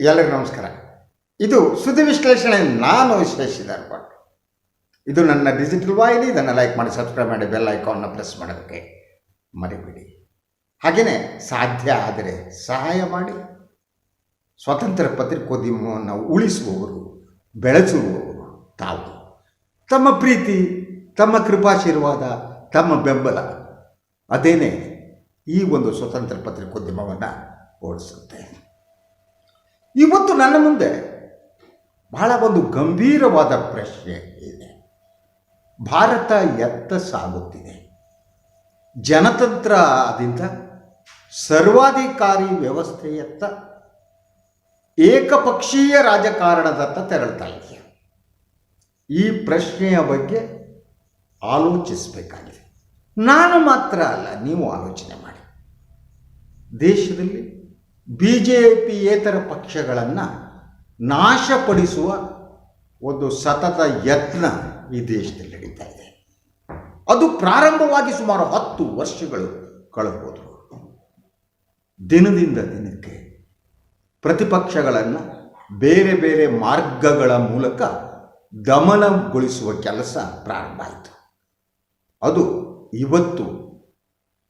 ಎಲ್ಲರಿಗೂ ನಮಸ್ಕಾರ. ಇದು ಸುದ್ದಿ ವಿಶ್ಲೇಷಣೆ ನಾನು ವಿಶ್ಲೇಷಿಸಿದ್ದಾರೆ ಭಟ್ ಇದು ನನ್ನ ಡಿಜಿಟಲ್ ವಾಹಿನಿ, ಇದನ್ನು ಲೈಕ್ ಮಾಡಿ ಸಬ್ಸ್ಕ್ರೈಬ್ ಮಾಡಿ ಬೆಲ್ ಐಕಾನ್ನ ಪ್ರೆಸ್ ಮಾಡೋದಕ್ಕೆ ಮರಿಬೇಡಿ. ಹಾಗೆಯೇ ಸಾಧ್ಯ ಆದರೆ ಸಹಾಯ ಮಾಡಿ. ಸ್ವತಂತ್ರ ಪತ್ರಿಕೋದ್ಯಮವನ್ನು ಉಳಿಸುವವರು, ಬೆಳೆಸುವವರು ತಾವು. ತಮ್ಮ ಪ್ರೀತಿ, ತಮ್ಮ ಕೃಪಾಶೀರ್ವಾದ, ತಮ್ಮ ಬೆಂಬಲ, ಅದೇನೇ ಈ ಒಂದು ಸ್ವತಂತ್ರ ಪತ್ರಿಕೋದ್ಯಮವನ್ನು ಓಡಿಸುತ್ತೆ. ಇವತ್ತು ನನ್ನ ಮುಂದೆ ಬಹಳ ಒಂದು ಗಂಭೀರವಾದ ಪ್ರಶ್ನೆ ಇದೆ. ಭಾರತ ಎತ್ತ ಸಾಗುತ್ತಿದೆ. ಜನತಂತ್ರದಿಂದ ಸರ್ವಾಧಿಕಾರಿ ವ್ಯವಸ್ಥೆಯತ್ತ ಏಕಪಕ್ಷೀಯ ರಾಜಕಾರಣದತ್ತ ತೆರಳ್ತಾ ಇದೆಯಾ? ಈ ಪ್ರಶ್ನೆಯ ಬಗ್ಗೆ ಆಲೋಚಿಸಬೇಕಾಗಿದೆ. ನಾನು ಮಾತ್ರ ಅಲ್ಲ, ನೀವು ಆಲೋಚನೆ ಮಾಡಿ. ದೇಶದಲ್ಲಿ ಬಿ ಜೆ ಪಿಯೇತರ ಪಕ್ಷಗಳನ್ನು ನಾಶಪಡಿಸುವ ಒಂದು ಸತತ ಯತ್ನ ಈ ದೇಶದಲ್ಲಿ ನಡೀತಾ ಇದೆ. ಅದು ಪ್ರಾರಂಭವಾಗಿ ಸುಮಾರು ಹತ್ತು ವರ್ಷಗಳು ಕಳಬಹುದು ದಿನದಿಂದ ದಿನಕ್ಕೆ ಪ್ರತಿಪಕ್ಷಗಳನ್ನು ಬೇರೆ ಬೇರೆ ಮಾರ್ಗಗಳ ಮೂಲಕ ದಮನಗೊಳಿಸುವ ಕೆಲಸ ಪ್ರಾರಂಭ ಆಯಿತು. ಅದು ಇವತ್ತು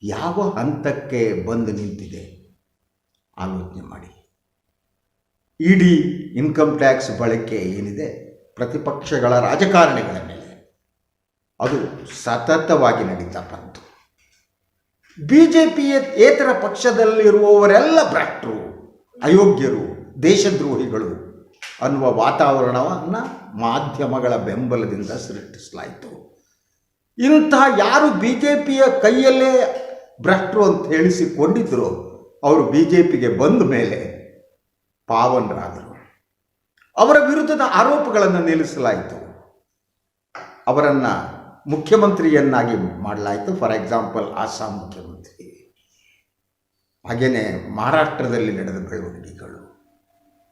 ಯಾವ ಹಂತಕ್ಕೆ ಬಂದು ನಿಂತಿದೆ? ಆಲೋಚನೆ ಮಾಡಿ. ಇಡೀ ಇನ್ಕಮ್ ಟ್ಯಾಕ್ಸ್ ಬಳಕೆ ಏನಿದೆ, ಪ್ರತಿಪಕ್ಷಗಳ ರಾಜಕಾರಣಿಗಳ ಮೇಲೆ. ಅದು ಸತತವಾಗಿ ನಡೀತಾ ಬಂತು. ಬಿ ಜೆ ಪಿ ಏತರ ಪಕ್ಷದಲ್ಲಿರುವವರೆಲ್ಲ ಭ್ರಷ್ಟರು, ಅಯೋಗ್ಯರು, ದೇಶದ್ರೋಹಿಗಳು ಅನ್ನುವ ವಾತಾವರಣವನ್ನು ಮಾಧ್ಯಮಗಳ ಬೆಂಬಲದಿಂದ ಸೃಷ್ಟಿಸಲಾಯಿತು. ಇಂತಹ ಯಾರು ಬಿ ಜೆ ಪಿಯ ಕೈಯಲ್ಲೇ ಭ್ರಷ್ಟರು ಅಂತ ಹೇಳಿಸಿಕೊಂಡಿದ್ದರು ಅವರು ಬಿ ಜೆ ಪಿಗೆ ಬಂದ ಮೇಲೆ ಪಾವನರಾದರು. ಅವರ ವಿರುದ್ಧದ ಆರೋಪಗಳನ್ನು ನಿಲ್ಲಿಸಲಾಯಿತು. ಅವರನ್ನು ಮುಖ್ಯಮಂತ್ರಿಯನ್ನಾಗಿ ಮಾಡಲಾಯಿತು. ಫಾರ್ ಎಕ್ಸಾಂಪಲ್ ಆಸಾಂ ಮುಖ್ಯಮಂತ್ರಿ. ಹಾಗೆಯೇ ಮಹಾರಾಷ್ಟ್ರದಲ್ಲಿ ನಡೆದ ಬೆಳವಣಿಗೆಗಳು.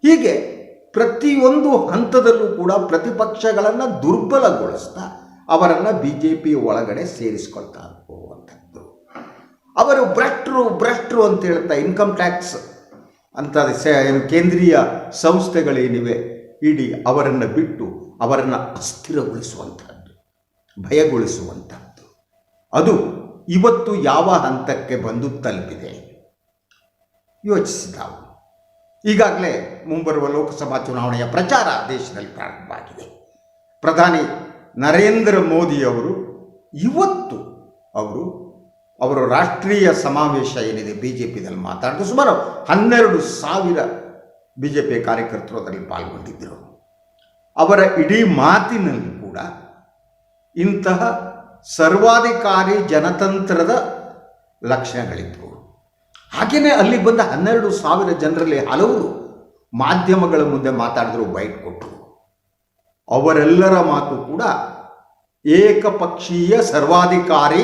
ಹೀಗೆ ಪ್ರತಿಯೊಂದು ಹಂತದಲ್ಲೂ ಕೂಡ ಪ್ರತಿಪಕ್ಷಗಳನ್ನು ದುರ್ಬಲಗೊಳಿಸ್ತಾ ಅವರನ್ನು ಬಿ ಜೆ ಪಿ ಒಳಗಡೆ ಸೇರಿಸ್ಕೊಳ್ತಾ ಹೋಗುವಂಥದ್ದು. ಅವರು ಭ್ರಷ್ಟರು ಭ್ರಷ್ಟರು ಅಂತ ಹೇಳ್ತಾ ಇನ್ಕಮ್ ಟ್ಯಾಕ್ಸ್ ಅಂತ ಕೇಂದ್ರೀಯ ಸಂಸ್ಥೆಗಳೇನಿವೆ. ಇಡೀ ಅವರನ್ನು ಬಿಟ್ಟು ಅವರನ್ನು ಅಸ್ಥಿರಗೊಳಿಸುವಂಥದ್ದು ಭಯಗೊಳಿಸುವಂಥದ್ದು ಅದು ಇವತ್ತು ಯಾವ ಹಂತಕ್ಕೆ ಬಂದು ತಲುಪಿದೆ? ಯೋಚಿಸಿದಾವು. ಈಗಾಗಲೇ ಮುಂಬರುವ ಲೋಕಸಭಾ ಚುನಾವಣೆಯ ಪ್ರಚಾರ ದೇಶದಲ್ಲಿ ಪ್ರಾರಂಭವಾಗಿದೆ. ಪ್ರಧಾನಿ ನರೇಂದ್ರ ಮೋದಿಯವರು ಇವತ್ತು ಅವರು ಅವರ ರಾಷ್ಟ್ರೀಯ ಸಮಾವೇಶ ಏನಿದೆ ಬಿ ಜೆ ಪಿದಲ್ಲಿ ಮಾತಾಡಿದ್ರು ಸುಮಾರು ಹನ್ನೆರಡು ಸಾವಿರ ಬಿ ಜೆ ಪಿ ಕಾರ್ಯಕರ್ತರು ಅದರಲ್ಲಿ ಪಾಲ್ಗೊಂಡಿದ್ದರು. ಅವರ ಇಡೀ ಮಾತಿನಲ್ಲಿ ಕೂಡ ಇಂತಹ ಸರ್ವಾಧಿಕಾರಿ ಜನತಂತ್ರದ ಲಕ್ಷಣಗಳಿದ್ದವು ಹಾಗೆಯೇ ಅಲ್ಲಿ ಬಂದ ಹನ್ನೆರಡು ಸಾವಿರ ಜನರಲ್ಲಿ ಹಲವರು ಮಾಧ್ಯಮಗಳ ಮುಂದೆ ಮಾತಾಡಿದ್ರು, ಬೈಟ್ ಕೊಟ್ಟರು. ಅವರೆಲ್ಲರ ಮಾತು ಕೂಡ ಏಕಪಕ್ಷೀಯ ಸರ್ವಾಧಿಕಾರಿ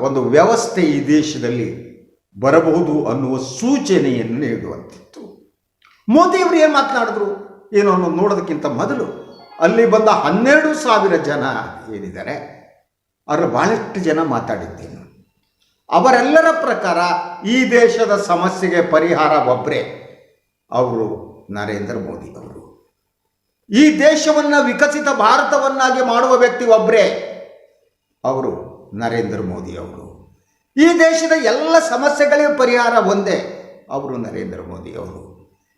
ಒಂದು ವ್ಯವಸ್ಥೆ ಈ ದೇಶದಲ್ಲಿ ಬರಬಹುದು ಅನ್ನುವ ಸೂಚನೆಯನ್ನು ನೀಡುವಂತಿತ್ತು. ಮೋದಿಯವರು ಏನು ಮಾತನಾಡಿದ್ರು? ಏನು ನೋಡೋದಕ್ಕಿಂತ ಮೊದಲು ಅಲ್ಲಿ ಬಂದ ಹನ್ನೆರಡು ಸಾವಿರ ಜನ ಏನಿದ್ದಾರೆ ಅವರು ಭಾಳಷ್ಟು ಜನ ಮಾತಾಡಿದ್ದೇನು. ಅವರೆಲ್ಲರ ಪ್ರಕಾರ ಈ ದೇಶದ ಸಮಸ್ಯೆಗೆ ಪರಿಹಾರ ಒಬ್ಬರೇ ಅವರು ನರೇಂದ್ರ ಮೋದಿ ಅವರು. ಈ ದೇಶವನ್ನು ವಿಕಸಿತ ಭಾರತವನ್ನಾಗಿ ಮಾಡುವ ವ್ಯಕ್ತಿ ಒಬ್ಬರೇ ಅವರು ನರೇಂದ್ರ ಮೋದಿ ಅವರು. ಈ ದೇಶದ ಎಲ್ಲ ಸಮಸ್ಯೆಗಳಿಗೆ ಪರಿಹಾರ ಒಂದೇ, ಅವರು ನರೇಂದ್ರ ಮೋದಿ ಅವರು.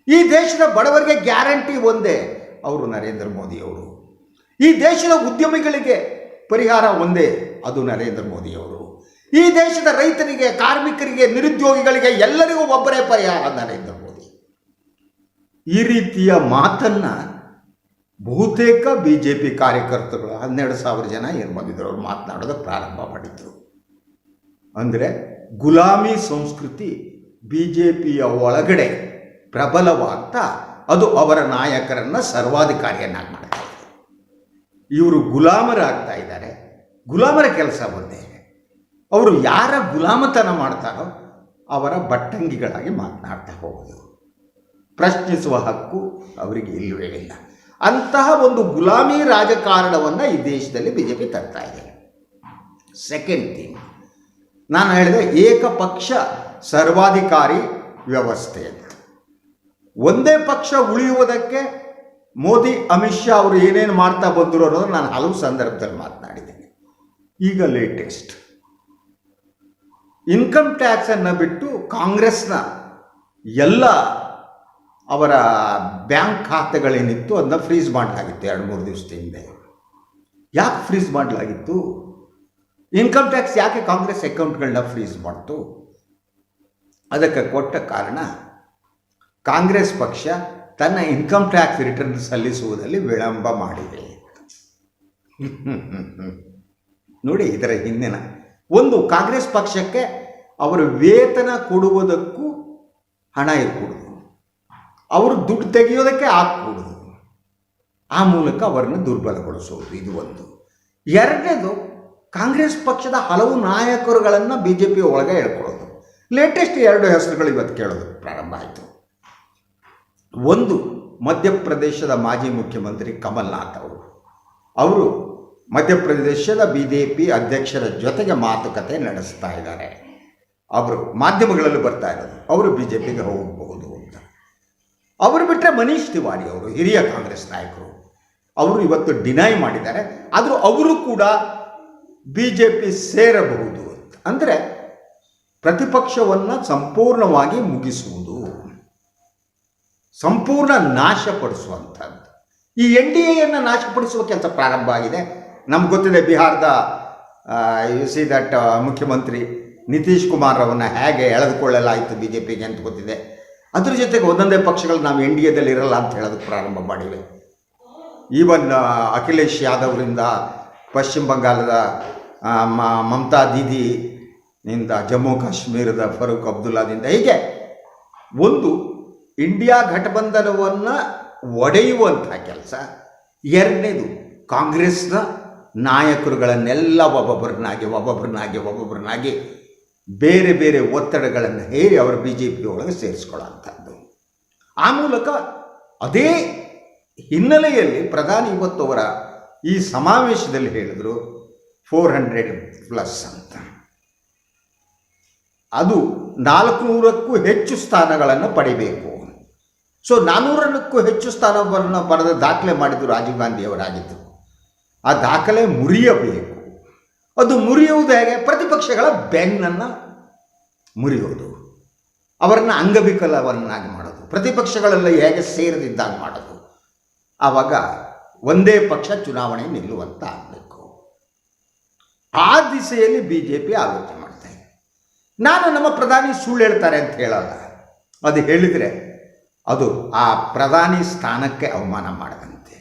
ಈ ದೇಶದ ಬಡವರಿಗೆ ಗ್ಯಾರಂಟಿ ಒಂದೇ, ಅವರು ನರೇಂದ್ರ ಮೋದಿ ಅವರು. ಈ ದೇಶದ ಉದ್ಯಮಿಗಳಿಗೆ ಪರಿಹಾರ ಒಂದೇ, ಅದು ನರೇಂದ್ರ ಮೋದಿ ಅವರು. ಈ ದೇಶದ ರೈತರಿಗೆ, ಕಾರ್ಮಿಕರಿಗೆ, ನಿರುದ್ಯೋಗಿಗಳಿಗೆ ಎಲ್ಲರಿಗೂ ಒಬ್ಬರೇ ಪರಿಹಾರ ನರೇಂದ್ರ ಮೋದಿ. ಈ ರೀತಿಯ ಮಾತನ್ನು ಬಹುತೇಕ ಬಿ ಜೆ ಪಿ ಕಾರ್ಯಕರ್ತರು ಹನ್ನೆರಡು ಸಾವಿರ ಜನ ಏನು ಬಂದಿದ್ದರು ಅವ್ರು ಮಾತನಾಡೋದಕ್ಕೆ ಪ್ರಾರಂಭ ಮಾಡಿದ್ರು. ಅಂದರೆ ಗುಲಾಮಿ ಸಂಸ್ಕೃತಿ ಬಿ ಜೆ ಪಿಯ ಒಳಗಡೆ ಪ್ರಬಲವಾಗ್ತಾ ಅದು ಅವರ ನಾಯಕರನ್ನು ಸರ್ವಾಧಿಕಾರಿಯನ್ನಾಗಿ ಮಾಡ್ತಾ ಇದೆ. ಇವರು ಗುಲಾಮರಾಗ್ತಾ ಇದ್ದಾರೆ. ಗುಲಾಮರ ಕೆಲಸ ಒಂದೇ. ಅವರು ಯಾರ ಗುಲಾಮತನ ಮಾಡ್ತಾರೋ ಅವರ ಬಟ್ಟಂಗಿಗಳಾಗಿ ಮಾತನಾಡ್ತಾ ಹೋಗೋದು. ಪ್ರಶ್ನಿಸುವ ಹಕ್ಕು ಅವರಿಗೆ ಇಲ್ಲವೇ ಇಲ್ಲ. ಅಂತಹ ಒಂದು ಗುಲಾಮಿ ರಾಜಕಾರಣವನ್ನು ಈ ದೇಶದಲ್ಲಿ ಬಿ ಜೆ ಪಿ ತರ್ತಾ ಇದೆ. ಸೆಕೆಂಡ್ ಥಿಂಗ್ ನಾನು ಹೇಳಿದೆ ಏಕಪಕ್ಷ ಸರ್ವಾಧಿಕಾರಿ ವ್ಯವಸ್ಥೆ ಅಂತ. ಒಂದೇ ಪಕ್ಷ ಉಳಿಯುವುದಕ್ಕೆ ಮೋದಿ, ಅಮಿತ್ ಶಾ ಅವರು ಏನೇನು ಮಾಡ್ತಾ ಬಂದರು ಅನ್ನೋದು ನಾನು ಹಲವು ಸಂದರ್ಭದಲ್ಲಿ ಮಾತನಾಡಿದ್ದೇನೆ. ಈಗ ಲೇಟೆಸ್ಟ್ ಇನ್ಕಮ್ ಟ್ಯಾಕ್ಸನ್ನು ಬಿಟ್ಟು ಕಾಂಗ್ರೆಸ್ನ ಎಲ್ಲ ಅವರ ಬ್ಯಾಂಕ್ ಖಾತೆಗಳೇನಿತ್ತು ಅದನ್ನ ಫ್ರೀಸ್ ಮಾಡಲಾಗಿತ್ತು ಎರಡು ಮೂರು ದಿವಸದ ಹಿಂದೆ. ಯಾಕೆ ಫ್ರೀಸ್ ಮಾಡಲಾಗಿತ್ತು ಇನ್ಕಮ್ ಟ್ಯಾಕ್ಸ್ ಯಾಕೆ ಕಾಂಗ್ರೆಸ್ ಅಕೌಂಟ್ಗಳನ್ನ ಫ್ರೀಸ್ ಮಾಡ್ತು? ಅದಕ್ಕೆ ಕೊಟ್ಟ ಕಾರಣ ಕಾಂಗ್ರೆಸ್ ಪಕ್ಷ ತನ್ನ ಇನ್ಕಮ್ ಟ್ಯಾಕ್ಸ್ ರಿಟರ್ನ್ ಸಲ್ಲಿಸುವುದರಲ್ಲಿ ವಿಳಂಬ ಮಾಡಿದೆ. ನೋಡಿ ಇದರ ಹಿಂದಿನ ಒಂದು ಕಾಂಗ್ರೆಸ್ ಪಕ್ಷಕ್ಕೆ ಅವರು ವೇತನ ಕೊಡುವುದಕ್ಕೂ ಹಣ ಇರಕೂಡುದು ಅವರು ದುಡ್ಡು ತೆಗೆಯೋದಕ್ಕೆ ಆಗ್ಬಿಡೋದು ಆ ಮೂಲಕ ಅವರನ್ನು ದುರ್ಬಲಗೊಳಿಸೋದು, ಇದು ಒಂದು. ಎರಡನೇದು, ಕಾಂಗ್ರೆಸ್ ಪಕ್ಷದ ಹಲವು ನಾಯಕರುಗಳನ್ನು ಬಿ ಜೆ ಪಿ ಒಳಗೆ ಹೇಳ್ಕೊಳ್ಳೋದು ಲೇಟೆಸ್ಟ್ ಎರಡು ಹೆಸರುಗಳು ಇವತ್ತು ಕೇಳೋದು ಪ್ರಾರಂಭ ಆಯಿತು. ಒಂದು, ಮಧ್ಯಪ್ರದೇಶದ ಮಾಜಿ ಮುಖ್ಯಮಂತ್ರಿ ಕಮಲ್ನಾಥ್ ಅವರು. ಅವರು ಮಧ್ಯಪ್ರದೇಶದ ಬಿ ಜೆ ಪಿ ಅಧ್ಯಕ್ಷರ ಜೊತೆಗೆ ಮಾತುಕತೆ ನಡೆಸ್ತಾ ಇದ್ದಾರೆ. ಅವರು ಮಾಧ್ಯಮಗಳಲ್ಲಿ ಬರ್ತಾ ಇರೋದು ಅವರು ಬಿ ಜೆ ಪಿಗೆ ಹೋಗಬಹುದು. ಅವರು ಬಿಟ್ಟರೆ ಮನೀಶ್ ತಿವಾರಿ ಅವರು, ಹಿರಿಯ ಕಾಂಗ್ರೆಸ್ ನಾಯಕರು. ಅವರು ಇವತ್ತು ಡಿನೈ ಮಾಡಿದ್ದಾರೆ. ಆದರೂ ಅವರು ಕೂಡ ಬಿ ಜೆ ಪಿ ಸೇರಬಹುದು ಅಂತ. ಅಂದರೆ ಪ್ರತಿಪಕ್ಷವನ್ನು ಸಂಪೂರ್ಣವಾಗಿ ಮುಗಿಸುವುದು, ಸಂಪೂರ್ಣ ನಾಶಪಡಿಸುವಂಥದ್ದು. ಈ ಎನ್ ಡಿ ಎಯನ್ನು ನಾಶಪಡಿಸುವ ಕೆಲಸ ಪ್ರಾರಂಭ ಆಗಿದೆ. ನಮ್ಗೆ ಗೊತ್ತಿದೆ ಬಿಹಾರದ ಯು ಸಿ ದಟ್ ಮುಖ್ಯಮಂತ್ರಿ ನಿತೀಶ್ ಕುಮಾರ್ ಅವರನ್ನು ಹೇಗೆ ಎಳೆದುಕೊಳ್ಳಲಾಯಿತು ಬಿ ಜೆ ಪಿಗೆ ಅಂತ ಗೊತ್ತಿದೆ. ಅದ್ರ ಜೊತೆಗೆ ಒಂದೊಂದೇ ಪಕ್ಷಗಳು ನಾವು ಎನ್ ಡಿ ಎದಲ್ಲಿ ಇರಲ್ಲ ಅಂತ ಹೇಳೋದಕ್ಕೆ ಪ್ರಾರಂಭ ಮಾಡಿವೆ. ಈವನ್ ಅಖಿಲೇಶ್ ಯಾದವ್ರಿಂದ ಪಶ್ಚಿಮ ಬಂಗಾಳದ ಮಮತಾ ದೀದಿ ನಿಂದ ಜಮ್ಮು ಕಾಶ್ಮೀರದ ಫರೂಕ್ ಅಬ್ದುಲ್ಲಾದಿಂದ ಹೀಗೆ ಒಂದು ಇಂಡಿಯಾ ಘಟಬಂಧನವನ್ನು ಒಡೆಯುವಂಥ ಕೆಲಸ. ಎರಡನೇದು ಕಾಂಗ್ರೆಸ್ನ ನಾಯಕರುಗಳನ್ನೆಲ್ಲ ಒಬ್ಬೊಬ್ಬರನ್ನಾಗಿ ಒಬ್ಬೊಬ್ಬರನ್ನಾಗಿ ಒಬ್ಬೊಬ್ಬರನ್ನಾಗಿ ಬೇರೆ ಬೇರೆ ಒತ್ತಡಗಳನ್ನು ಹೇರಿ ಅವರು ಬಿ ಜೆ ಪಿ ಒಳಗೆ ಸೇರಿಸ್ಕೊಳ್ಳೋಂಥದ್ದು ಆ ಮೂಲಕ ಅದೇ ಹಿನ್ನೆಲೆಯಲ್ಲಿ ಪ್ರಧಾನಿ ಇವತ್ತು ಅವರ ಈ ಸಮಾವೇಶದಲ್ಲಿ ಹೇಳಿದರು ಫೋರ್ ಹಂಡ್ರೆಡ್ ಪ್ಲಸ್ ಅಂತ. ಅದು ನಾಲ್ಕುನೂರಕ್ಕೂ ಹೆಚ್ಚು ಸ್ಥಾನಗಳನ್ನು ಪಡಿಬೇಕು. ಸೊ ನಾನ್ನೂರಕ್ಕೂ ಹೆಚ್ಚು ಸ್ಥಾನವನ್ನು ಪಡೆದ ದಾಖಲೆ ಮಾಡಿದ್ದು ರಾಜೀವ್ ಗಾಂಧಿ ಅವರಾಗಿದ್ದರು ಆ ದಾಖಲೆ ಮುರಿಯಬೇಕು. ಅದು ಮುರಿಯುವುದು ಹೇಗೆ? ಪ್ರತಿಪಕ್ಷಗಳ ಬೆನ್ನನ್ನು ಮುರಿಯೋದು ಅವರನ್ನು ಅಂಗವಿಕಲವನ್ನಾಗಿ ಮಾಡೋದು. ಪ್ರತಿಪಕ್ಷಗಳೆಲ್ಲ ಹೇಗೆ ಸೇರದಿದ್ದಾಗ ಮಾಡೋದು. ಆವಾಗ ಒಂದೇ ಪಕ್ಷ ಚುನಾವಣೆ ನಿಲ್ಲುವಂತ ಆಗಬೇಕು. ಆ ದಿಸೆಯಲ್ಲಿ ಬಿ ಜೆ ಪಿ ಆಲೋಚನೆ ಮಾಡ್ತಾ ನಾನು ನಮ್ಮ ಪ್ರಧಾನಿ ಸುಳ್ಳು ಹೇಳ್ತಾರೆ ಅಂತ ಹೇಳಲ್ಲ. ಅದು ಹೇಳಿದರೆ ಅದು ಆ ಪ್ರಧಾನಿ ಸ್ಥಾನಕ್ಕೆ ಅವಮಾನ ಮಾಡದಂತೆ.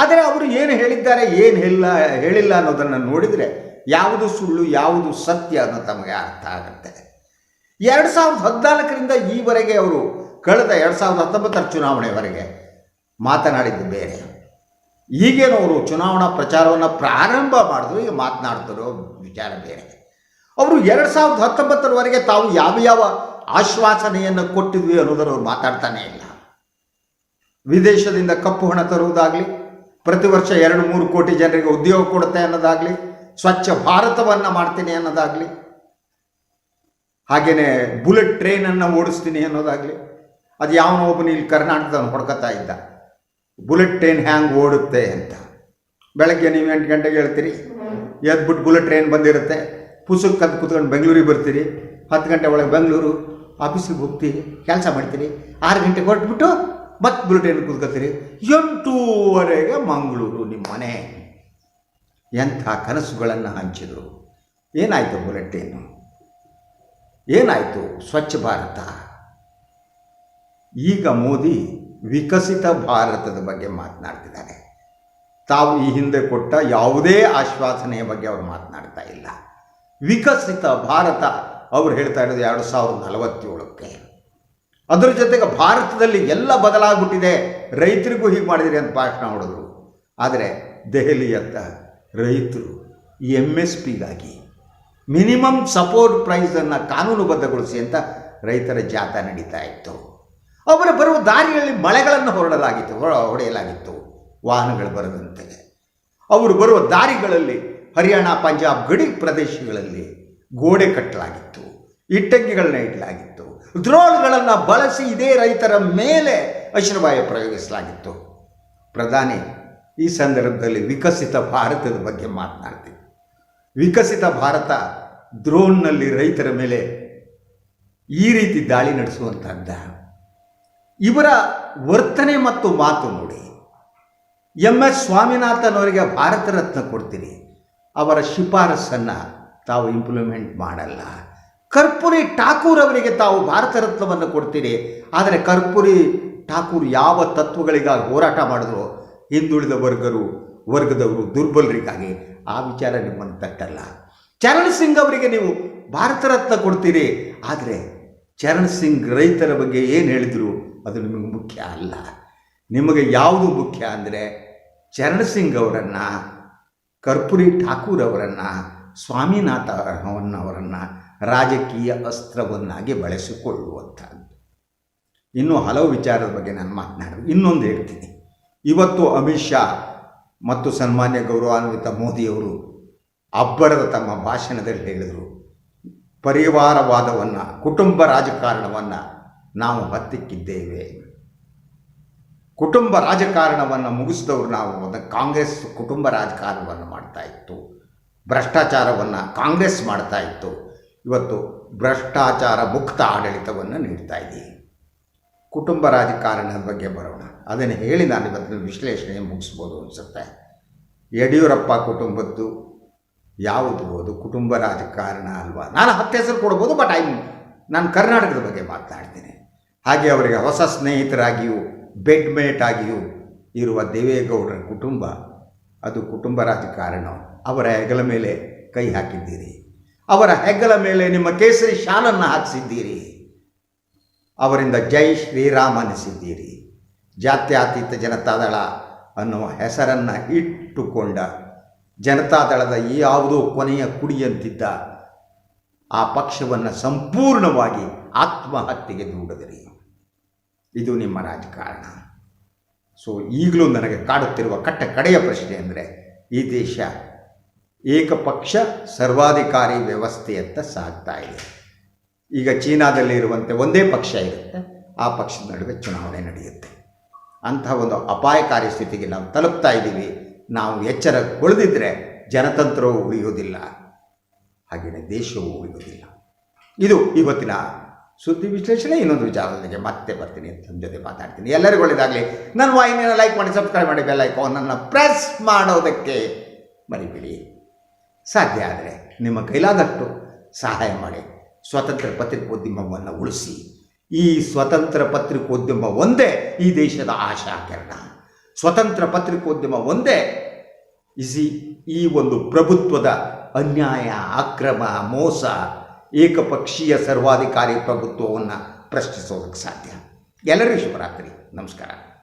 ಆದರೆ ಅವರು ಏನು ಹೇಳಿದ್ದಾರೆ, ಏನು ಇಲ್ಲ, ಹೇಳಿಲ್ಲ ಅನ್ನೋದನ್ನು ನೋಡಿದರೆ ಯಾವುದು ಸುಳ್ಳು, ಯಾವುದು ಸತ್ಯ ಅನ್ನೋ ತಮಗೆ ಅರ್ಥ ಆಗುತ್ತೆ. ಎರಡು ಸಾವಿರದ ಹದಿನಾಲ್ಕರಿಂದ ಈವರೆಗೆ ಅವರು ಕಳೆದ ಎರಡು ಸಾವಿರದ ಹತ್ತೊಂಬತ್ತರ ಚುನಾವಣೆವರೆಗೆ ಮಾತನಾಡಿದ್ದು ಬೇರೆ. ಈಗೇನು ಅವರು ಚುನಾವಣಾ ಪ್ರಚಾರವನ್ನು ಪ್ರಾರಂಭ ಮಾಡಿದ್ರು, ಈಗ ಮಾತನಾಡ್ತಿರೋ ವಿಚಾರ ಬೇರೆ. ಅವರು ಎರಡು ಸಾವಿರದ ಹತ್ತೊಂಬತ್ತರವರೆಗೆ ತಾವು ಯಾವ ಯಾವ ಆಶ್ವಾಸನೆಯನ್ನು ಕೊಟ್ಟಿದ್ವಿ ಅನ್ನೋದನ್ನು ಅವರು ಮಾತಾಡ್ತಾನೇ ಇಲ್ಲ. ವಿದೇಶದಿಂದ ಕಪ್ಪು ಹಣ ತರುವುದಾಗಲಿ ಪ್ರತಿ ವರ್ಷ ಎರಡು ಮೂರು ಕೋಟಿ ಜನರಿಗೆ ಉದ್ಯೋಗ ಕೊಡುತ್ತೆ ಅನ್ನೋದಾಗಲಿ, ಸ್ವಚ್ಛ ಭಾರತವನ್ನು ಮಾಡ್ತೀನಿ ಅನ್ನೋದಾಗಲಿ ಹಾಗೆಯೇ ಬುಲೆಟ್ ಟ್ರೈನನ್ನು ಓಡಿಸ್ತೀನಿ ಅನ್ನೋದಾಗಲಿ, ಅದು ಯಾವನೋ ಒಬ್ಬನು ಇಲ್ಲಿ ಕರ್ನಾಟಕದವನು ಹೊಡ್ಕೊತಾ ಇದ್ದ. ಬುಲೆಟ್ ಟ್ರೈನ್ ಹ್ಯಾಂಗೆ ಓಡುತ್ತೆ ಅಂತ. ಬೆಳಗ್ಗೆ ನೀವು ಎಂಟು ಗಂಟೆಗೆ ಹೇಳ್ತೀರಿ, ಎದ್ಬಿಟ್ಟು ಬುಲೆಟ್ ಟ್ರೈನ್ ಬಂದಿರುತ್ತೆ ಪುಸ್ತಕ ಕದ್ದು ಕೂತ್ಕೊಂಡು ಬೆಂಗಳೂರಿಗೆ ಬರ್ತೀರಿ, ಹತ್ತು ಗಂಟೆ ಒಳಗೆ ಬೆಂಗಳೂರು, ಆಫೀಸಿಗೆ ಹೋಗ್ತೀರಿ, ಕೆಲಸ ಮಾಡ್ತೀರಿ, ಆರು ಗಂಟೆಗೆ ಹೊರಟ್ಬಿಟ್ಟು ಮತ್ತೆ ಬುಲೆಟಿನ್ ಕೂತ್ಕೋತೀರಿ ಎಂಟೂವರೆಗೆ ಮಂಗಳೂರು ನಿಮ್ಮ ಮನೆ. ಎಂಥ ಕನಸುಗಳನ್ನು ಹಂಚಿದರು. ಏನಾಯಿತು ಬುಲೆಟಿನ್? ಏನಾಯಿತು ಸ್ವಚ್ಛ ಭಾರತ? ಈಗ ಮೋದಿ ವಿಕಸಿತ ಭಾರತದ ಬಗ್ಗೆ ಮಾತನಾಡ್ತಿದ್ದಾರೆ. ತಾವು ಈ ಹಿಂದೆ ಕೊಟ್ಟ ಯಾವುದೇ ಆಶ್ವಾಸನೆಯ ಬಗ್ಗೆ ಅವರು ಮಾತನಾಡ್ತಾ ಇಲ್ಲ. ವಿಕಸಿತ ಭಾರತ, ಅವರು ಹೇಳ್ತಾ ಇರೋದು ಎರಡು ಸಾವಿರದ ನಲವತ್ತೇಳಕ್ಕೆ. ಅದರ ಜೊತೆಗೆ ಭಾರತದಲ್ಲಿ ಎಲ್ಲ ಬದಲಾಗ್ಬಿಟ್ಟಿದೆ. ರೈತರಿಗೂ ಹೀಗೆ ಮಾಡಿದಿರಿ ಅಂತ ಭಾಷಣ ಹೊಡೆದ್ರು ಆದರೆ ದೆಹಲಿಯತ್ತ ರೈತರು ಎಂ ಎಸ್ ಪಿಗಾಗಿ ಮಿನಿಮಮ್ ಸಪೋರ್ಟ್ ಪ್ರೈಸನ್ನು ಕಾನೂನುಬದ್ಧಗೊಳಿಸಿ ಅಂತ ರೈತರ ಜಾಥಾ ನಡೀತಾ ಇತ್ತು. ಅವರ ಬರುವ ದಾರಿಯಲ್ಲಿ ಮಳೆಗಳನ್ನು ಹೊರಡಲಾಗಿತ್ತು, ಹೊರ- ಹೊಡೆಯಲಾಗಿತ್ತು, ವಾಹನಗಳು ಬರದಂತೆ ಅವರು ಬರುವ ದಾರಿಗಳಲ್ಲಿ ಹರಿಯಾಣ, ಪಂಜಾಬ್ ಗಡಿ ಪ್ರದೇಶಗಳಲ್ಲಿ ಗೋಡೆ ಕಟ್ಟಲಾಗಿತ್ತು. ಇಟ್ಟಂಗಿಗಳನ್ನ ಇಡಲಾಗಿತ್ತು. ದ್ರೋಣ್ಗಳನ್ನು ಬಳಸಿ ಇದೇ ರೈತರ ಮೇಲೆ ಅಶ್ರವಾಯ ಪ್ರಯೋಗಿಸಲಾಗಿತ್ತು. ಪ್ರಧಾನಿ, ಈ ಸಂದರ್ಭದಲ್ಲಿ ವಿಕಸಿತ ಭಾರತದ ಬಗ್ಗೆ ಮಾತನಾಡ್ತೀವಿ ವಿಕಸಿತ ಭಾರತ ದ್ರೋಣ್ನಲ್ಲಿ ರೈತರ ಮೇಲೆ ಈ ರೀತಿ ದಾಳಿ ನಡೆಸುವಂಥದ್ದ ಇವರ ವರ್ತನೆ ಮತ್ತು ಮಾತು ನೋಡಿ. ಎಂ. ಎಸ್. ಸ್ವಾಮಿನಾಥನ್ ಅವರಿಗೆ ಭಾರತ ರತ್ನ ಕೊಡ್ತೀನಿ. ಅವರ ಶಿಫಾರಸನ್ನು ತಾವು ಇಂಪ್ಲಿಮೆಂಟ್ ಮಾಡಲ್ಲ. ಕರ್ಪೂರಿ ಠಾಕೂರ್ ಅವರಿಗೆ ತಾವು ಭಾರತ ರತ್ನವನ್ನು ಕೊಡ್ತೀರಿ. ಆದರೆ ಕರ್ಪುರಿ ಠಾಕೂರ್ ಯಾವ ತತ್ವಗಳಿಗಾಗಿ ಹೋರಾಟ ಮಾಡಿದ್ರು? ಹಿಂದುಳಿದ ವರ್ಗರು, ವರ್ಗದವರು ದುರ್ಬಲರಿಗಾಗಿ. ಆ ವಿಚಾರ ನಿಮ್ಮನ್ನು ತಟ್ಟಲ್ಲ. ಚರಣ್ ಸಿಂಗ್ ಅವರಿಗೆ ನೀವು ಭಾರತ ರತ್ನ ಕೊಡ್ತೀರಿ. ಆದರೆ ಚರಣ್ ಸಿಂಗ್ ರೈತರ ಬಗ್ಗೆ ಏನು ಹೇಳಿದರು? ಅದು ನಿಮಗೆ ಮುಖ್ಯ ಅಲ್ಲ. ನಿಮಗೆ ಯಾವುದು ಮುಖ್ಯ ಅಂದರೆ ಚರಣ್ ಸಿಂಗ್ ಅವರನ್ನು, ಕರ್ಪುರಿ ಠಾಕೂರ್ ಅವರನ್ನು ಸ್ವಾಮಿನಾಥನವರನ್ನು ರಾಜಕೀಯ ಅಸ್ತ್ರವನ್ನಾಗಿ ಬಳಸಿಕೊಳ್ಳುವಂಥದ್ದು. ಇನ್ನೂ ಹಲವು ವಿಚಾರದ ಬಗ್ಗೆ ನಾನು ಮಾತನಾಡೋದು ಇನ್ನೊಂದು ಹೇಳ್ತೀನಿ. ಇವತ್ತು ಅಮಿತ್ ಶಾ ಮತ್ತು ಸನ್ಮಾನ್ಯ ಗೌರವಾನ್ವಿತ ಮೋದಿಯವರು ಅಬ್ಬರದ ತಮ್ಮ ಭಾಷಣದಲ್ಲಿ ಹೇಳಿದರು, ಪರಿವಾರವಾದವನ್ನು, ಕುಟುಂಬ ರಾಜಕಾರಣವನ್ನು ನಾವು ಹತ್ತಿಕ್ಕಿದ್ದೇವೆ. ಕುಟುಂಬ ರಾಜಕಾರಣವನ್ನು ಮುಗಿಸಿದವರು ನಾವು ಅದನ್ನು ಕಾಂಗ್ರೆಸ್ ಕುಟುಂಬ ರಾಜಕಾರಣವನ್ನು ಮಾಡ್ತಾ ಇತ್ತು, ಭ್ರಷ್ಟಾಚಾರವನ್ನು ಕಾಂಗ್ರೆಸ್ ಮಾಡ್ತಾ ಇತ್ತು. ಇವತ್ತು ಭ್ರಷ್ಟಾಚಾರ ಮುಕ್ತ ಆಡಳಿತವನ್ನು ನೀಡ್ತಾ ಇದ್ದೀವಿ ಕುಟುಂಬ ರಾಜಕಾರಣದ ಬಗ್ಗೆ ಬರೋಣ. ಅದನ್ನು ಹೇಳಿ ನಾನು ಇವತ್ತಿನ ವಿಶ್ಲೇಷಣೆ ಮುಗಿಸ್ಬೋದು ಅನಿಸುತ್ತೆ. ಯಡಿಯೂರಪ್ಪ ಕುಟುಂಬದ್ದು ಯಾವುದು ಅದು? ಕುಟುಂಬ ರಾಜಕಾರಣ ಅಲ್ವಾ? ನಾನು ಹತ್ತು ಹೆಸರು ಕೊಡ್ಬೋದು ಬಟ್ ಐ ನಾನು ಕರ್ನಾಟಕದ ಬಗ್ಗೆ ಮಾತನಾಡ್ತೀನಿ. ಹಾಗೆ ಅವರಿಗೆ ಹೊಸ ಸ್ನೇಹಿತರಾಗಿಯೂ ಬೆಡ್ಮೇಟ್ ಆಗಿಯೂ ಇರುವ ದೇವೇಗೌಡರ ಕುಟುಂಬ, ಅದು ಕುಟುಂಬ ರಾಜಕಾರಣ. ಅವರ ಹೆಗಲ ಮೇಲೆ ಕೈ ಹಾಕಿದ್ದೀರಿ. ಅವರ ಹೆಗ್ಗಲ ಮೇಲೆ ನಿಮ್ಮ ಕೇಸರಿ ಶಾಲನ್ನು ಹಾಕಿಸಿದ್ದೀರಿ. ಅವರಿಂದ ಜೈ ಶ್ರೀರಾಮ ಅನಿಸಿದ್ದೀರಿ. ಜಾತ್ಯಾತೀತ ಜನತಾದಳ ಅನ್ನುವ ಹೆಸರನ್ನು ಇಟ್ಟುಕೊಂಡ ಜನತಾದಳದ ಯಾವುದೋ ಕೊನೆಯ ಕುಡಿಯಂತಿದ್ದ ಆ ಪಕ್ಷವನ್ನು ಸಂಪೂರ್ಣವಾಗಿ ಆತ್ಮಹತ್ಯೆಗೆ ದೂಡಿದಿರಿ. ಇದು ನಿಮ್ಮ ರಾಜಕಾರಣ. ಸೊ ಈಗಲೂ ನನಗೆ ಕಾಡುತ್ತಿರುವ ಕಟ್ಟ ಕಡೆಯ ಪ್ರಶ್ನೆ ಅಂದರೆ ಈ ದೇಶ ಏಕಪಕ್ಷ ಸರ್ವಾಧಿಕಾರಿ ವ್ಯವಸ್ಥೆಯತ್ತ ಸಾಗ್ತಾ ಇದೆ. ಈಗ ಚೀನಾದಲ್ಲಿ ಇರುವಂತೆ ಒಂದೇ ಪಕ್ಷ ಇರುತ್ತೆ. ಆ ಪಕ್ಷದ ನಡುವೆ ಚುನಾವಣೆ ನಡೆಯುತ್ತೆ. ಅಂತಹ ಒಂದು ಅಪಾಯಕಾರಿ ಸ್ಥಿತಿಗೆ ನಾವು ತಲುಪ್ತಾ ಇದ್ದೀವಿ. ನಾವು ಎಚ್ಚರಗೊಳ್ದಿದ್ರೆ ಜನತಂತ್ರವು ಉಳಿಯೋದಿಲ್ಲ ಹಾಗೆಯೇ ದೇಶವು ಉಳಿಯೋದಿಲ್ಲ ಇದು ಇವತ್ತಿನ ಸುದ್ದಿ ವಿಶ್ಲೇಷಣೆ. ಇನ್ನೊಂದು ವಿಚಾರದೊಂದಿಗೆ ಮತ್ತೆ ಬರ್ತೀನಿ ಅಂತ ನಿಮ್ಮ ಜೊತೆ ಮಾತಾಡ್ತೀನಿ. ಎಲ್ಲರಿಗೂ ಒಳ್ಳೆಯದಾಗಲಿ. ನನ್ನ ವಾಹಿನಿಯನ್ನು ಲೈಕ್ ಮಾಡಿ, ಸಬ್ಸ್ಕ್ರೈಬ್ ಮಾಡಿ, ಬೆಲ್ ಐಕಾನನ್ನು ಪ್ರೆಸ್ ಮಾಡೋದಕ್ಕೆ ಮರಿಬೇಡಿ. ಸಾಧ್ಯ ಆದರೆ ನಿಮ್ಮ ಕೈಲಾದಷ್ಟು ಸಹಾಯ ಮಾಡಿ. ಸ್ವತಂತ್ರ ಪತ್ರಿಕೋದ್ಯಮವನ್ನು ಉಳಿಸಿ. ಈ ಸ್ವತಂತ್ರ ಪತ್ರಿಕೋದ್ಯಮ ಒಂದೇ ಈ ದೇಶದ ಆಶಾಕಿರಣ. ಸ್ವತಂತ್ರ ಪತ್ರಿಕೋದ್ಯಮ ಒಂದೇ ಇಸಿ ಈ ಒಂದು ಪ್ರಭುತ್ವದ ಅನ್ಯಾಯ, ಅಕ್ರಮ, ಮೋಸ, ಏಕಪಕ್ಷೀಯ ಸರ್ವಾಧಿಕಾರಿ ಪ್ರಭುತ್ವವನ್ನು ಪ್ರಶ್ನಿಸೋದಕ್ಕೆ ಸಾಧ್ಯ. ಎಲ್ಲರಿಗೂ ಶುಭರಾತ್ರಿ. ನಮಸ್ಕಾರ.